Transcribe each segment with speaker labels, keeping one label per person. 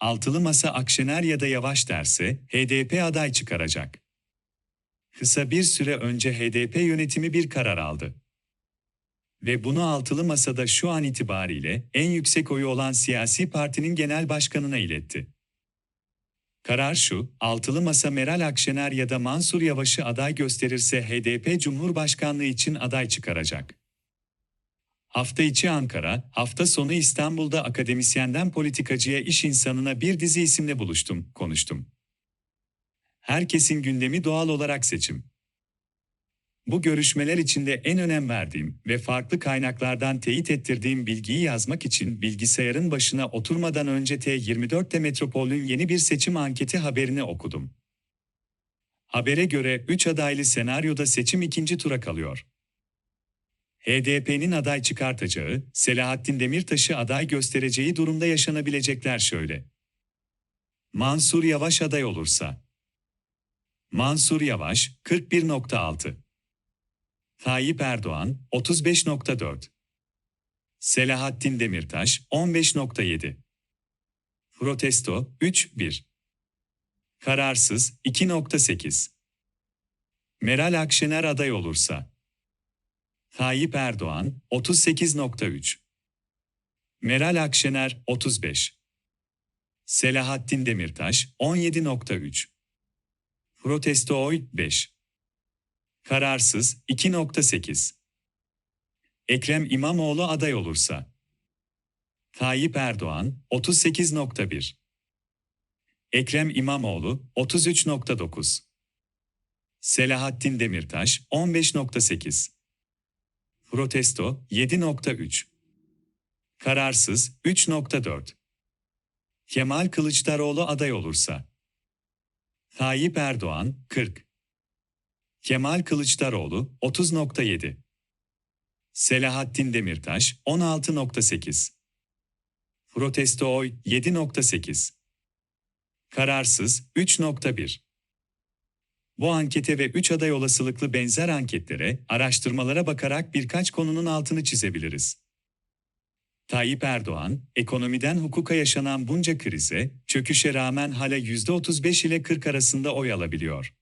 Speaker 1: Altılı Masa Akşener ya da Yavaş derse HDP aday çıkaracak. Kısa bir süre önce HDP yönetimi bir karar aldı. Ve bunu altılı masada şu an itibariyle en yüksek oyu olan siyasi partinin genel başkanına iletti. Karar şu, altılı masa Meral Akşener ya da Mansur Yavaş'ı aday gösterirse HDP Cumhurbaşkanlığı için aday çıkaracak. Hafta içi Ankara, hafta sonu İstanbul'da akademisyenden politikacıya iş insanına bir dizi isimle buluştum, konuştum. Herkesin gündemi doğal olarak seçim. Bu görüşmeler içinde en önem verdiğim ve farklı kaynaklardan teyit ettirdiğim bilgiyi yazmak için bilgisayarın başına oturmadan önce T24'te Metropol'ün yeni bir seçim anketi haberini okudum. Habere göre 3 adaylı senaryoda seçim ikinci tura kalıyor. HDP'nin aday çıkartacağı, Selahattin Demirtaş'ı aday göstereceği durumda yaşanabilecekler şöyle. Mansur Yavaş aday olursa. Mansur Yavaş 41.6 Tayyip Erdoğan 35.4 Selahattin Demirtaş 15.7 Protesto 3.1 Kararsız 2.8 Meral Akşener aday olursa Tayyip Erdoğan 38.3 Meral Akşener 35 Selahattin Demirtaş 17.3 Protesto oy 5 Kararsız 2.8 Ekrem İmamoğlu aday olursa. Tayyip Erdoğan 38.1 Ekrem İmamoğlu 33.9 Selahattin Demirtaş 15.8 Protesto 7.3 Kararsız 3.4 Kemal Kılıçdaroğlu aday olursa. Tayyip Erdoğan 40 Kemal Kılıçdaroğlu 30.7 Selahattin Demirtaş 16.8 Protesto oy 7.8 Kararsız 3.1 Bu ankete ve 3 aday olasılıklı benzer anketlere, araştırmalara bakarak birkaç konunun altını çizebiliriz. Tayyip Erdoğan, ekonomiden hukuka yaşanan bunca krize, çöküşe rağmen hala %35 ile 40 arasında oy alabiliyor.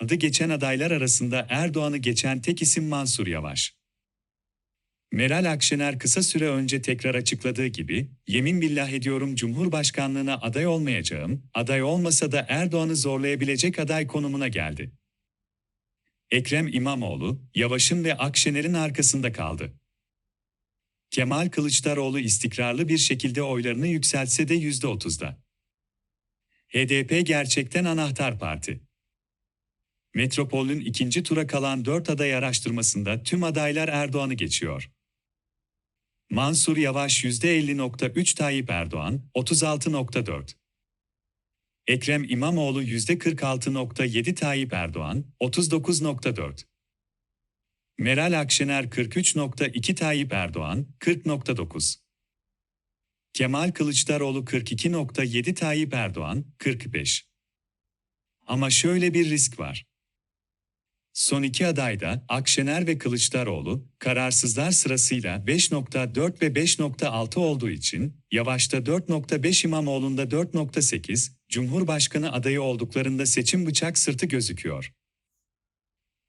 Speaker 1: Adı geçen adaylar arasında Erdoğan'ı geçen tek isim Mansur Yavaş. Meral Akşener kısa süre önce tekrar açıkladığı gibi, yemin billah ediyorum Cumhurbaşkanlığına aday olmayacağım, aday olmasa da Erdoğan'ı zorlayabilecek aday konumuna geldi. Ekrem İmamoğlu, Yavaş'ın ve Akşener'in arkasında kaldı. Kemal Kılıçdaroğlu istikrarlı bir şekilde oylarını yükseltse de %30'da. HDP gerçekten anahtar parti. Metropol'ün ikinci tura kalan dört aday araştırmasında tüm adaylar Erdoğan'ı geçiyor. Mansur Yavaş %50.3 Tayyip Erdoğan 36.4 Ekrem İmamoğlu %46.7 Tayyip Erdoğan 39.4 Meral Akşener 43.2 Tayyip Erdoğan 40.9 Kemal Kılıçdaroğlu 42.7 Tayyip Erdoğan 45 Ama şöyle bir risk var. Son iki adayda Akşener ve Kılıçdaroğlu kararsızlar sırasıyla 5.4 ve 5.6 olduğu için Yavaş'ta 4.5 İmamoğlu'nda 4.8 Cumhurbaşkanı adayı olduklarında seçim bıçak sırtı gözüküyor.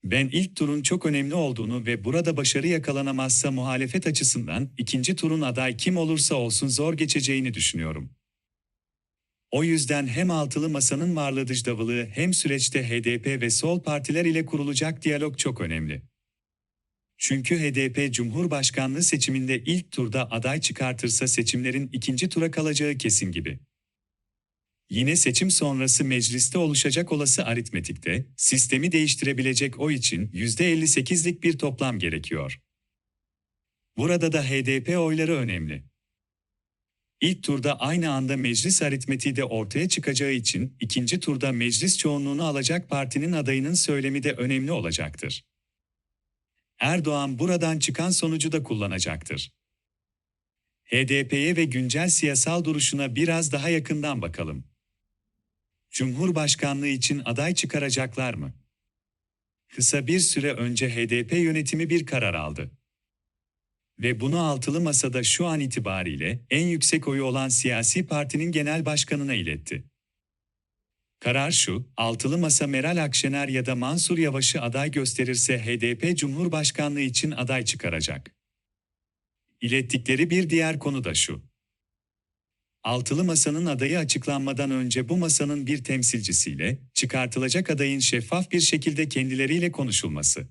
Speaker 1: Ben ilk turun çok önemli olduğunu ve burada başarı yakalanamazsa muhalefet açısından ikinci turun aday kim olursa olsun zor geçeceğini düşünüyorum. O yüzden hem altılı masanın varlığı davılı hem süreçte HDP ve sol partiler ile kurulacak diyalog çok önemli. Çünkü HDP Cumhurbaşkanlığı seçiminde ilk turda aday çıkartırsa seçimlerin ikinci tura kalacağı kesin gibi. Yine seçim sonrası mecliste oluşacak olası aritmetikte, sistemi değiştirebilecek o için %58'lik bir toplam gerekiyor. Burada da HDP oyları önemli. İlk turda aynı anda meclis aritmetiği de ortaya çıkacağı için ikinci turda meclis çoğunluğunu alacak partinin adayının söylemi de önemli olacaktır. Erdoğan buradan çıkan sonucu da kullanacaktır. HDP'ye ve güncel siyasal duruşuna biraz daha yakından bakalım. Cumhurbaşkanlığı için aday çıkaracaklar mı? Kısa bir süre önce HDP yönetimi bir karar aldı. Ve bunu altılı masada şu an itibariyle en yüksek oyu olan siyasi partinin genel başkanına iletti. Karar şu, altılı masa Meral Akşener ya da Mansur Yavaş'ı aday gösterirse HDP Cumhurbaşkanlığı için aday çıkaracak. İlettikleri bir diğer konu da şu. Altılı masanın adayı açıklanmadan önce bu masanın bir temsilcisiyle çıkartılacak adayın şeffaf bir şekilde kendileriyle konuşulması.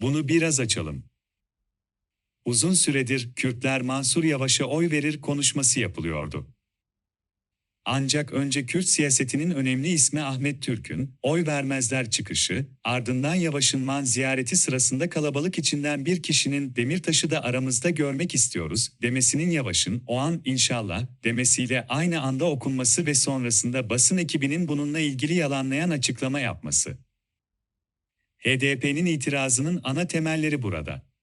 Speaker 1: Bunu biraz açalım. Uzun süredir Kürtler Mansur Yavaş'a oy verir konuşması yapılıyordu. Ancak önce Kürt siyasetinin önemli ismi Ahmet Türk'ün oy vermezler çıkışı, ardından Yavaş'ın Man ziyareti sırasında kalabalık içinden bir kişinin Demirtaş'ı da aramızda görmek istiyoruz demesinin Yavaş'ın o an inşallah demesiyle aynı anda okunması ve sonrasında basın ekibinin bununla ilgili yalanlayan açıklama yapması. HDP'nin itirazının ana temelleri burada.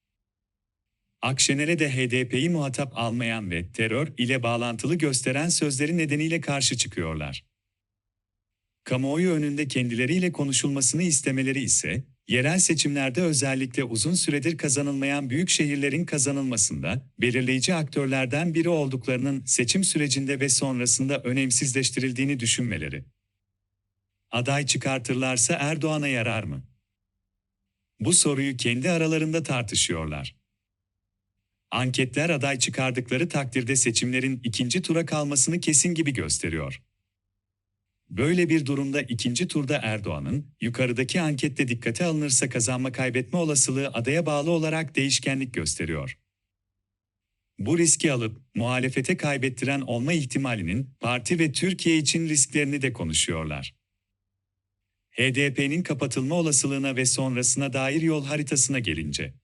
Speaker 1: Akşener'e de HDP'yi muhatap almayan ve terör ile bağlantılı gösteren sözleri nedeniyle karşı çıkıyorlar. Kamuoyu önünde kendileriyle konuşulmasını istemeleri ise, yerel seçimlerde özellikle uzun süredir kazanılmayan büyük şehirlerin kazanılmasında belirleyici aktörlerden biri olduklarının seçim sürecinde ve sonrasında önemsizleştirildiğini düşünmeleri. Aday çıkartırlarsa Erdoğan'a yarar mı? Bu soruyu kendi aralarında tartışıyorlar. Anketler aday çıkardıkları takdirde seçimlerin ikinci tura kalmasını kesin gibi gösteriyor. Böyle bir durumda ikinci turda Erdoğan'ın, yukarıdaki ankette dikkate alınırsa kazanma kaybetme olasılığı adaya bağlı olarak değişkenlik gösteriyor. Bu riski alıp muhalefete kaybettiren olma ihtimalinin parti ve Türkiye için risklerini de konuşuyorlar. HDP'nin kapatılma olasılığına ve sonrasına dair yol haritasına gelince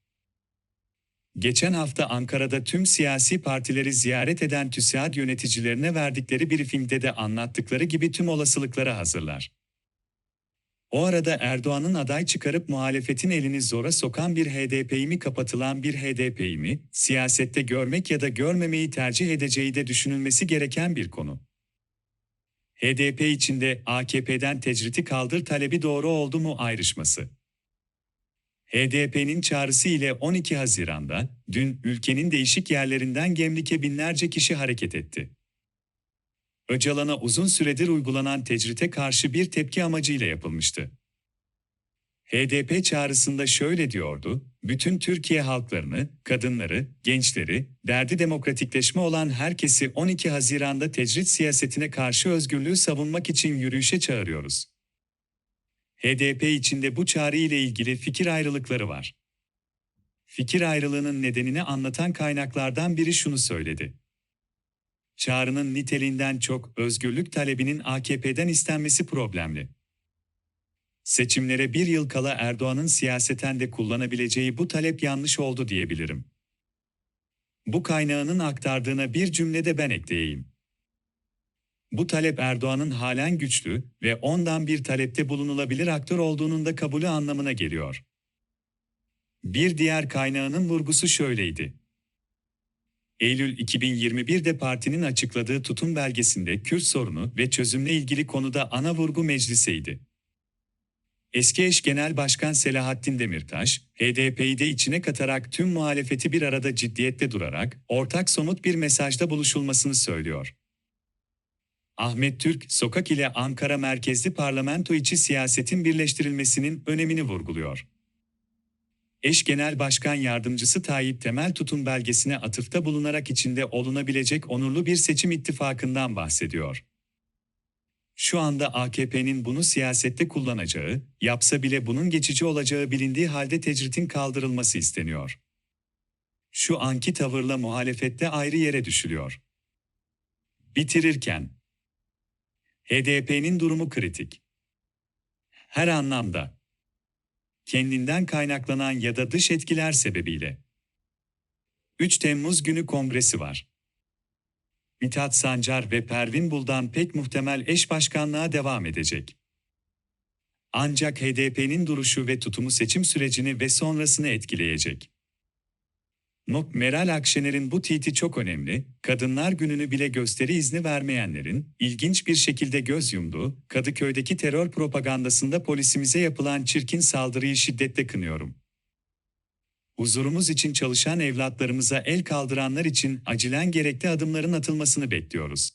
Speaker 1: Geçen hafta Ankara'da tüm siyasi partileri ziyaret eden TÜSİAD yöneticilerine verdikleri briefingde de anlattıkları gibi tüm olasılıklara hazırlar. O arada Erdoğan'ın aday çıkarıp muhalefetin elini zora sokan bir HDP'yi mi kapatılan bir HDP'yi mi, siyasette görmek ya da görmemeyi tercih edeceği de düşünülmesi gereken bir konu. HDP içinde AKP'den tecriti kaldır talebi doğru oldu mu ayrışması. HDP'nin çağrısı ile 12 Haziran'da, dün ülkenin değişik yerlerinden Gemlik'e binlerce kişi hareket etti. Öcalan'a uzun süredir uygulanan tecrite karşı bir tepki amacıyla yapılmıştı. HDP çağrısında şöyle diyordu, bütün Türkiye halklarını, kadınları, gençleri, derdi demokratikleşme olan herkesi 12 Haziran'da tecrit siyasetine karşı özgürlüğü savunmak için yürüyüşe çağırıyoruz. HDP içinde bu çağrı ile ilgili fikir ayrılıkları var. Fikir ayrılığının nedenini anlatan kaynaklardan biri şunu söyledi. Çağrının niteliğinden çok özgürlük talebinin AKP'den istenmesi problemli. Seçimlere bir yıl kala Erdoğan'ın siyaseten de kullanabileceği bu talep yanlış oldu diyebilirim. Bu kaynağının aktardığına bir cümlede ben ekleyeyim. Bu talep Erdoğan'ın halen güçlü ve ondan bir talepte bulunulabilir aktör olduğunun da kabulü anlamına geliyor. Bir diğer kaynağının vurgusu şöyleydi. Eylül 2021'de partinin açıkladığı tutum belgesinde Kürt sorunu ve çözümle ilgili konuda ana vurgu mecliseydi. Eski eş genel başkan Selahattin Demirtaş, HDP'yi de içine katarak tüm muhalefeti bir arada ciddiyette durarak ortak somut bir mesajda buluşulmasını söylüyor. Ahmet Türk, sokak ile Ankara merkezli parlamento içi siyasetin birleştirilmesinin önemini vurguluyor. Eş Genel Başkan Yardımcısı Tayyip Temel tutum belgesine atıfta bulunarak içinde olunabilecek onurlu bir seçim ittifakından bahsediyor. Şu anda AKP'nin bunu siyasette kullanacağı, yapsa bile bunun geçici olacağı bilindiği halde tecritin kaldırılması isteniyor. Şu anki tavırla muhalefette ayrı yere düşülüyor. Bitirirken HDP'nin durumu kritik. Her anlamda. Kendinden kaynaklanan ya da dış etkiler sebebiyle. 3 Temmuz günü kongresi var. Mithat Sancar ve Pervin Buldan pek muhtemel eş başkanlığa devam edecek. Ancak HDP'nin duruşu ve tutumu seçim sürecini ve sonrasını etkileyecek. Nok Meral Akşener'in bu tweet'i çok önemli, Kadınlar Günü'nü bile gösteri izni vermeyenlerin, ilginç bir şekilde göz yumduğu, Kadıköy'deki terör propagandasında polisimize yapılan çirkin saldırıyı şiddetle kınıyorum. Huzurumuz için çalışan evlatlarımıza el kaldıranlar için acilen gerekli adımların atılmasını bekliyoruz.